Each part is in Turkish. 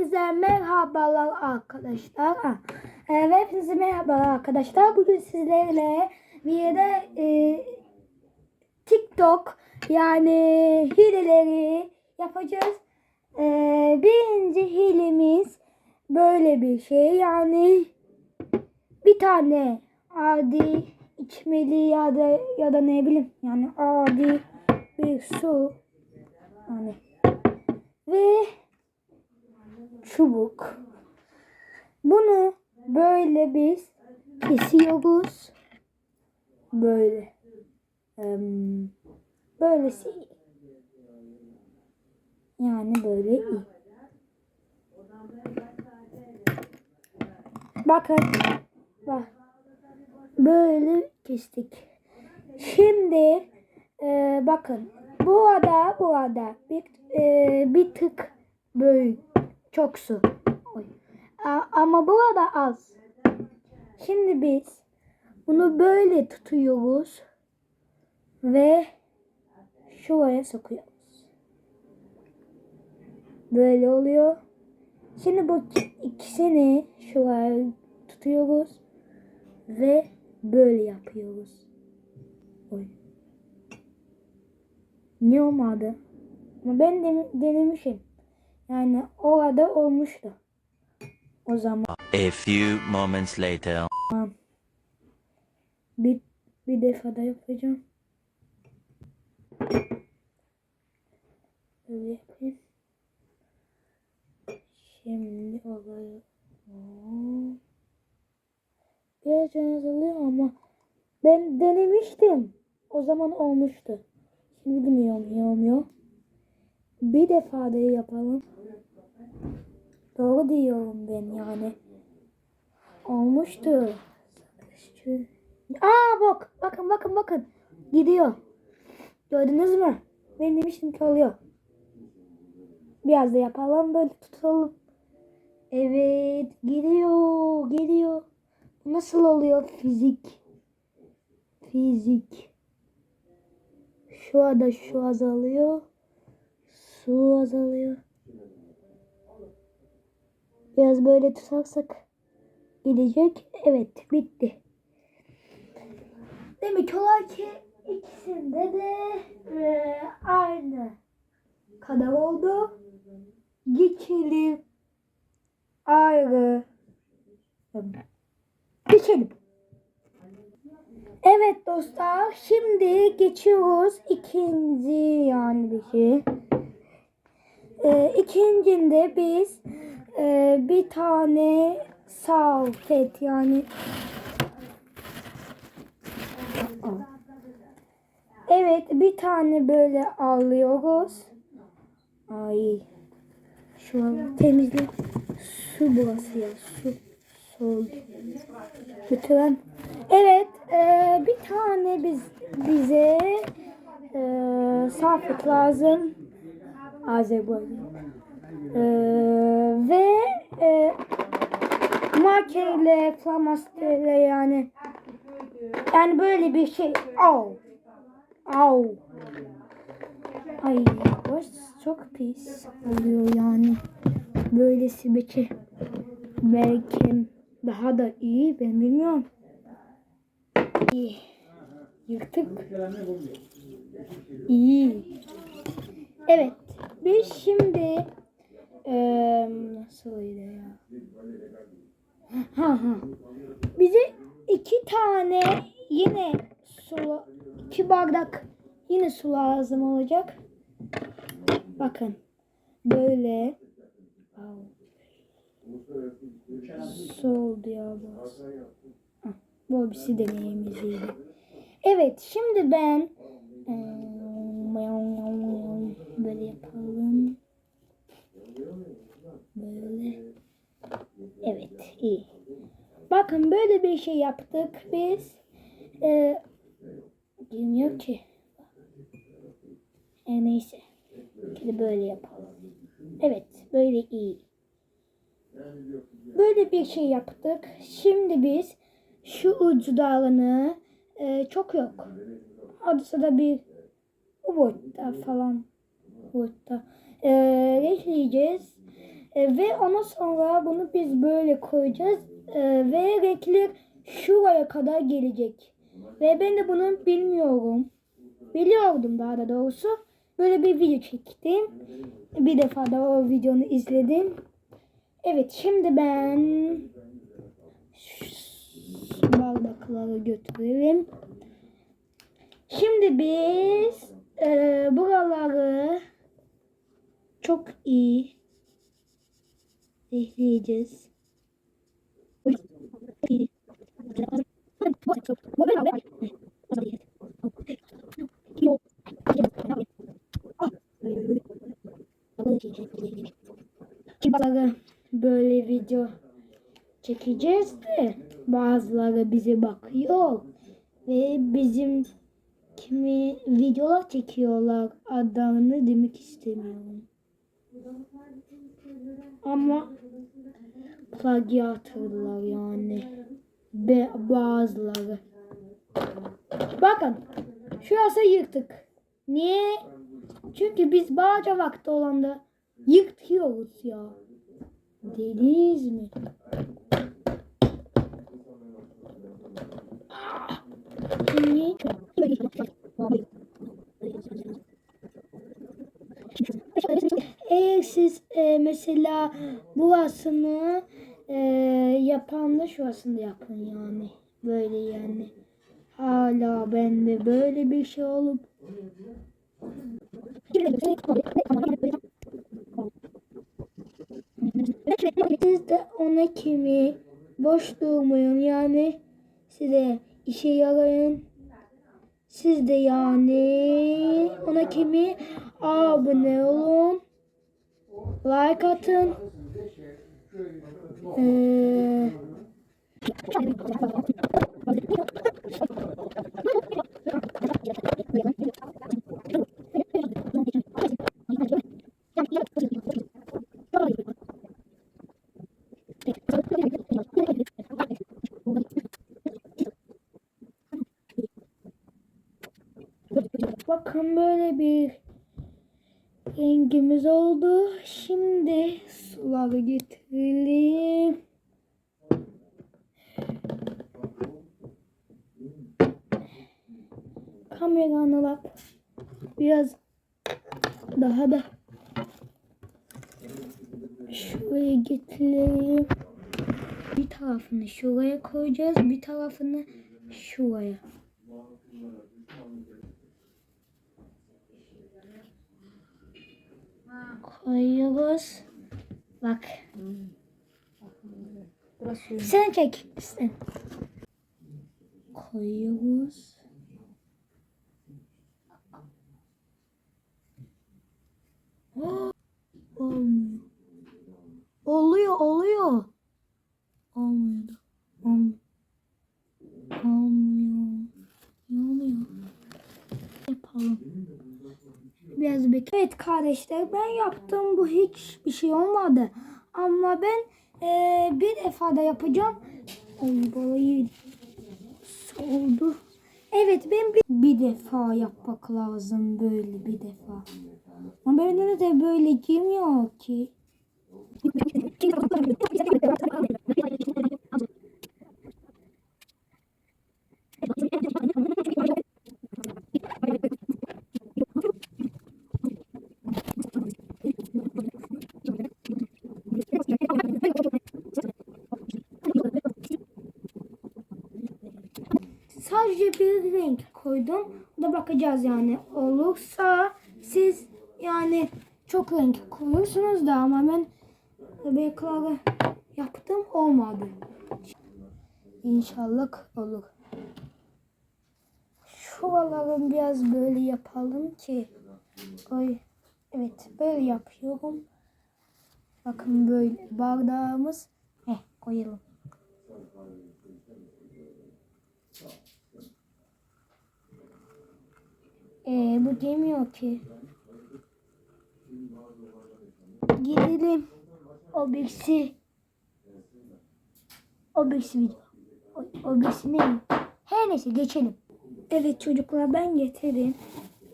Hepinize merhabalar arkadaşlar. Ah, e, hepinize merhabalar arkadaşlar. Bugün sizlerle bir de e, TikTok yani hileleri yapacağız. E, birinci hilemiz böyle bir şey yani bir tane adi içmeli ya da ya da ne bileyim yani adi bir su yani ve çubuk. Bunu böyle biz kesiyoruz. Böyle. Böylesi. Yani böyle iyi. Bakın. Bak. Böyle kestik. Şimdi e, bakın. Bu ada bu ada bir, e, bir tık büyük. Çok su. Ama burada az. Şimdi biz bunu böyle tutuyoruz ve şuraya sokuyoruz. Böyle oluyor. Şimdi bu ikisini şuraya tutuyoruz ve böyle yapıyoruz. Oy. Ne olmadı? Ben de, denemişim. Yani orada olmuştu. O zaman A few moments later. bir, bir defa da yapacağım. Böyle yapayım. Şimdi Oo. Biraz can azalıyor ama ben denemiştim. O zaman olmuştu. Şimdi bilmiyorum ya olmuyor. Bir defa da yapalım. Doğru diyorum ben yani. Olmuştu. Aa bak. Bakın bakın bakın. Gidiyor. Gördünüz mü? Ben demiştim ki oluyor. Biraz da yapalım böyle tutalım. Evet. Gidiyor. Bu Nasıl oluyor fizik? Fizik. Şu anda şu azalıyor. Su azalıyor. Biraz böyle tutarsak gidecek. Evet bitti. Demek ola ki ikisinde de e, aynı kadar oldu. Geçelim. Ayrı. Geçelim. Evet dostlar şimdi geçiyoruz ikinci yani bir şey. Ee, ikincinde biz e, bir tane salfet yani Evet bir tane böyle alıyoruz. Ay şu an temizle su burası ya su soldu. Lütfen. Evet e, bir tane biz bize e, salfet lazım. Azerbaycan. E, ve e, markerle, flamasterle yani yani böyle bir şey. Au. Au. Ay burası çok pis oluyor yani. Böylesi belki belki daha da iyi ben bilmiyorum. İyi. Yırtık. İyi. Evet. Biz şimdi eee nasılydı ya? Ha ha. Bize iki tane yine su, iki bardak yine su lazım olacak. Bakın. Böyle. Su oldu ya bu. Ah, Bu hepsi deneyimiziydi. Evet şimdi ben böyle yapalım. Böyle. Evet iyi. Bakın böyle bir şey yaptık biz. Ee, bilmiyor ki. E, neyse. Şimdi böyle yapalım. Evet böyle iyi. Böyle bir şey yaptık. Şimdi biz şu uçlarını e, çok yok. Adı da bir bu boyutta falan boyutta. E, ekleyeceğiz. E, ve ondan sonra bunu biz böyle koyacağız. E, ve renkler şuraya kadar gelecek. Ve ben de bunu bilmiyorum. Biliyordum daha da doğrusu. Böyle bir video çektim. Bir defa da o videonu izledim. Evet şimdi ben bardakları götürelim. Şimdi biz e, buraları çok iyi Bazıları böyle video çekeceğiz de bazıları bize bakıyor ve bizim kimi videolar çekiyorlar adlarını demek istemiyorum. Ama plagiatırlar yani. Be bazıları. Bakın. Şurası yırtık. Niye? Çünkü biz bağca vakti olanda yırtıyoruz ya. Deliyiz mi? Niye? Eğer siz e, mesela burasını e, yapan da şurasını da yapın yani. Böyle yani. Hala bende böyle bir şey olup siz de ona kimi boş durmayın yani size işe yarayın. Siz de yani ona kimi abone olun. Like atın. Ee, bakın böyle bir rengimiz oldu. Şimdi suları getirelim. Kameranı alıp biraz daha da şuraya getirelim. Bir tarafını şuraya koyacağız. Bir tarafını şuraya. Koyuyoruz. Bak. Sen çek. Sen. Koyuyoruz. Olmuyor. Oluyor, oluyor. Olmuyordu. Olmuyor. Olmuyor. Ne oluyor? Yapalım. Biraz bekle. Evet kardeşler ben yaptım. Bu hiç bir şey olmadı. Ama ben eee, bir defa da yapacağım. Ay balayı oldu. Evet ben bir, bir defa yapmak lazım böyle bir defa. Ama bende de böyle girmiyor ki. Sadece bir renk koydum. Da bakacağız yani. Olursa siz yani çok renk koyuyorsunuz da ama ben bıyıkları yaptım olmadı. İnşallah olur. Şuraları biraz böyle yapalım ki. Oy. Evet böyle yapıyorum. Bakın böyle bardağımız. Heh koyalım. Ee, bu demiyor ki. Gidelim. O birisi. O birisi video. O, o birisi ne? Her neyse geçelim. Evet çocuklar ben getirdim.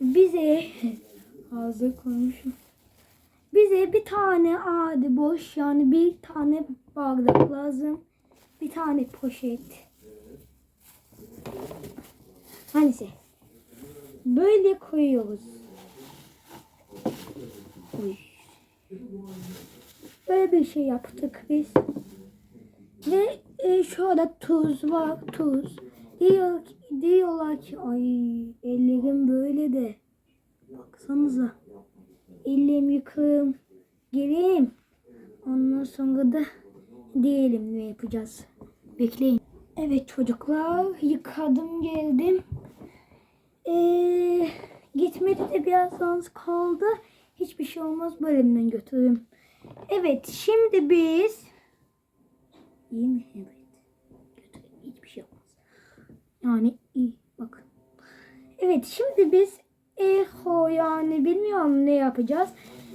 Bize hazır koymuşum. Bize bir tane adi boş yani bir tane bardak lazım. Bir tane poşet. Hangisi? Böyle koyuyoruz. Uy. Böyle bir şey yaptık biz. Ve e, şurada tuz var tuz. Diyor, diyorlar ki ay ellerim böyle de. Baksanıza. Elim yıkım. Geleyim. Ondan sonra da diyelim ne yapacağız. Bekleyin. Evet çocuklar yıkadım geldim. Ee, gitmedi de biraz az kaldı. Hiçbir şey olmaz bölümden götürürüm. Evet şimdi biz İyi mi? Evet. Götüreyim. Hiçbir şey olmaz. Yani iyi. Bakın. Evet şimdi biz eho yani bilmiyorum ne yapacağız.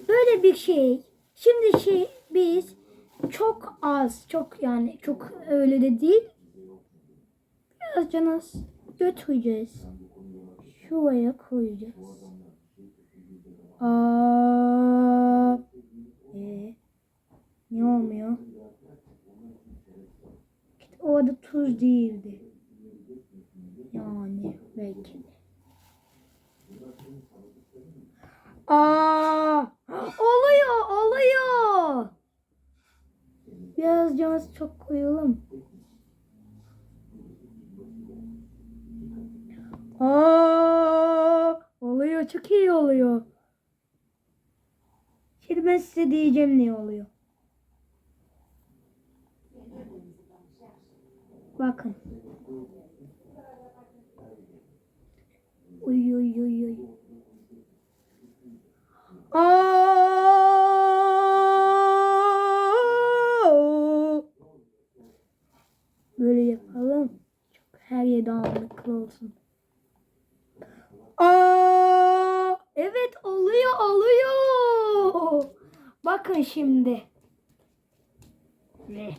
Böyle bir şey. Şimdi şey biz çok az çok yani çok öyle de değil. Biraz canız götüreceğiz. Şuraya koyacağız. Aa, e, ne olmuyor? Orada tuz değildi. Yani belki de. Aa, oluyor, oluyor. Biraz canımız çok koyalım. Aa, oluyor, çok iyi oluyor. Şimdi ben size diyeceğim ne oluyor. Bakın. Uy uy uy uy. Böyle yapalım. Çok her yer dağınıklı olsun. Şimdi. Ne?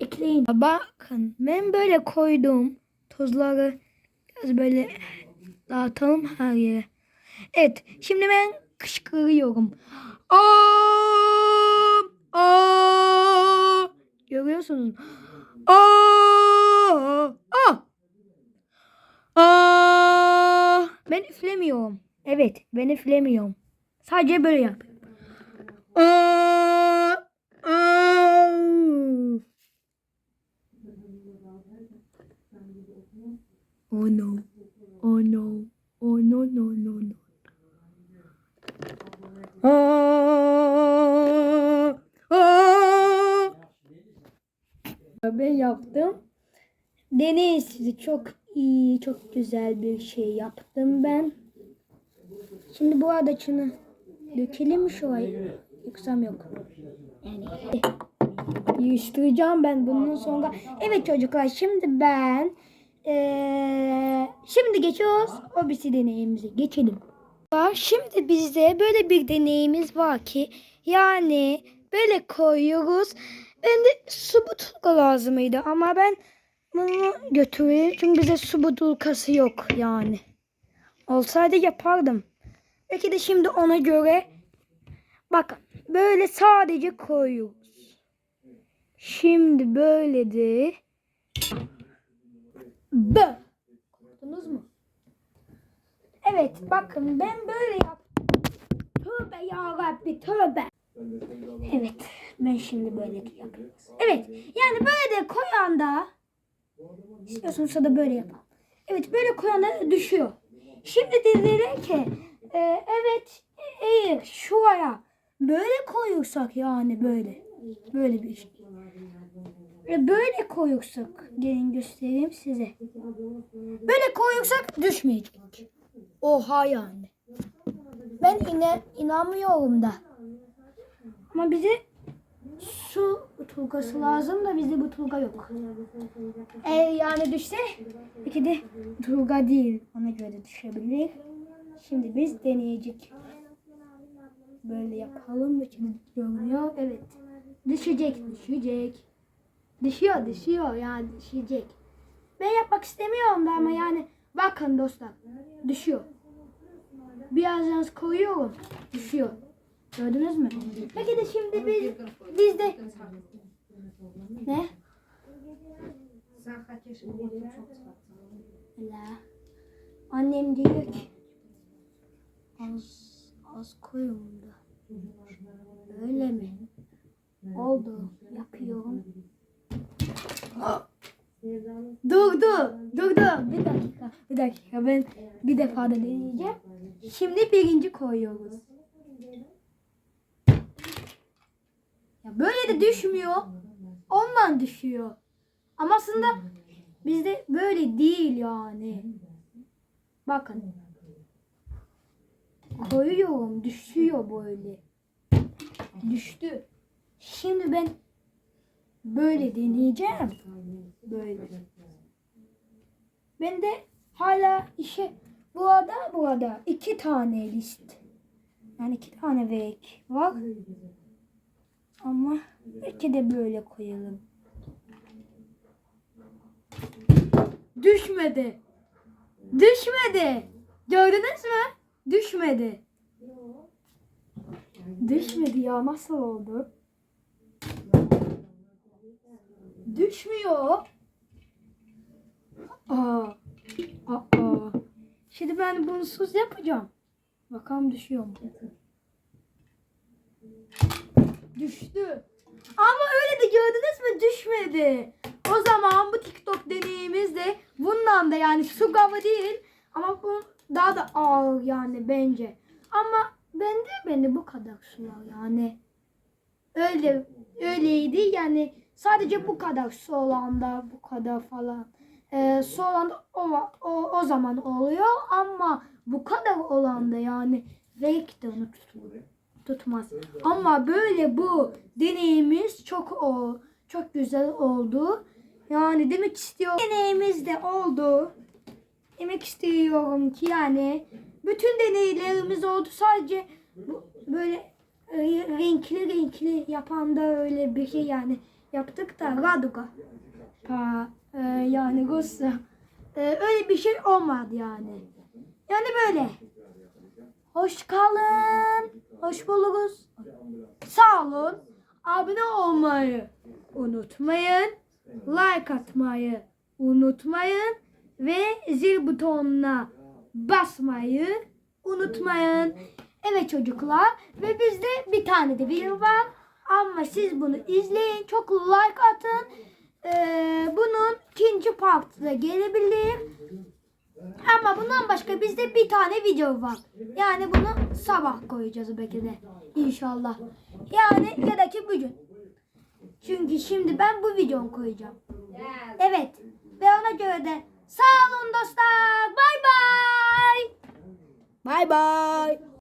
Bekleyin. Bakın ben böyle koydum tozları biraz böyle dağıtalım her yere. Evet şimdi ben kışkırıyorum. Aa! Aa! Görüyorsunuz. Aa! Aa! Aa! Ben üflemiyorum. Evet ben üflemiyorum. Sadece böyle yapıyorum. Oh no. Oh no. Oh no no no no. Aa! Aa! Ben yaptım. Deneyin sizi çok iyi, çok güzel bir şey yaptım ben. Şimdi bu adaçını dökelim mi şuraya? Yoksam yok. Yani Yığıştıracağım ben bunun sonra. Evet çocuklar şimdi ben eee, şimdi geçiyoruz o bir deneyimize geçelim. Şimdi bizde böyle bir deneyimiz var ki yani böyle koyuyoruz. Ben de su butulka lazımıydı ama ben bunu götürüyorum çünkü bize su butulkası yok yani. Olsaydı yapardım. Belki de şimdi ona göre bakın böyle sadece koyuyoruz. Şimdi böyle de B. Korktunuz mu? Evet bakın ben böyle yaptım. Tövbe ya Rabbi tövbe. Evet ben şimdi böyle yapıyorum. Evet yani böyle de koyanda istiyorsanız da böyle yapalım. Evet böyle koyanda düşüyor. Şimdi dediler ki e, evet eğer şuraya böyle koyursak yani böyle böyle bir şey. Ve böyle koyursak gelin göstereyim size. Böyle koyursak düşmeyecek. Oha yani. Ben ine inanmıyorum da. Ama bize su tulgası lazım da bizde bu tulga yok. Eğer yani düşse belki de tulga değil. Ona göre düşebilir. Şimdi biz deneyecek. Böyle yapalım. Şimdi görünüyor. Evet. Düşecek, düşecek. Düşüyor, düşüyor yani düşecek. Ben yapmak istemiyorum da ama yani bakın dostlar. Düşüyor. Biraz yalnız koyuyorum. Düşüyor. Gördünüz mü? Peki de şimdi biz, biz de... Ne? La. Annem diyor ki az az koyun da. Öyle mi? Oldu. Yapıyorum. Dur dur. Dur dur. Bir dakika. Bir dakika. Ben bir defa da deneyeceğim. Şimdi birinci koyuyoruz. Ya böyle de düşmüyor. Ondan düşüyor. Ama aslında bizde böyle değil yani. Bakın. Koyuyorum. Düşüyor böyle. Düştü. Şimdi ben böyle deneyeceğim. Böyle. Ben de hala işe burada burada iki tane list. Yani iki tane vek var. Ama belki de böyle koyalım. Düşmedi. Düşmedi. Gördünüz mü? Düşmedi. Düşmedi ya nasıl oldu? Düşmüyor. Aa. Aa. Şimdi ben bunsuz yapacağım. Bakalım düşüyor mu? Düştü. Ama öyle de gördünüz mü düşmedi. O zaman bu TikTok deneyimiz de bundan da yani su gavı değil ama bu daha da ağır yani bence. Ama bende bende bu kadar sular yani. Öyle öyleydi yani sadece bu kadar su olan da bu kadar falan. Ee, su olan da o, o, o zaman oluyor ama bu kadar olan da yani belki de onu tutmuyor tutmaz. Ama böyle bu deneyimiz çok o çok güzel oldu. Yani demek istiyorum deneyimiz de oldu. Demek istiyorum ki yani bütün deneylerimiz oldu. Sadece bu, böyle e, renkli renkli yapan da öyle bir şey yani yaptık da Raduga. Pa, e, yani Rusya. E, öyle bir şey olmadı yani. Yani böyle. Hoş kalın. Hoş buluruz. Sağ olun. Abone olmayı unutmayın. Like atmayı unutmayın. Ve zil butonuna basmayı unutmayın. Evet çocuklar. Ve bizde bir tane de video var. Ama siz bunu izleyin. Çok like atın. Ee, bunun ikinci partı da gelebilir. Ama bundan başka bizde bir tane video var. Yani bunu sabah koyacağız belki de. İnşallah. Yani ya da ki bugün. Çünkü şimdi ben bu videomu koyacağım. Evet. Ve ona göre de sağ olun dostlar. Bay bay. Bay bay.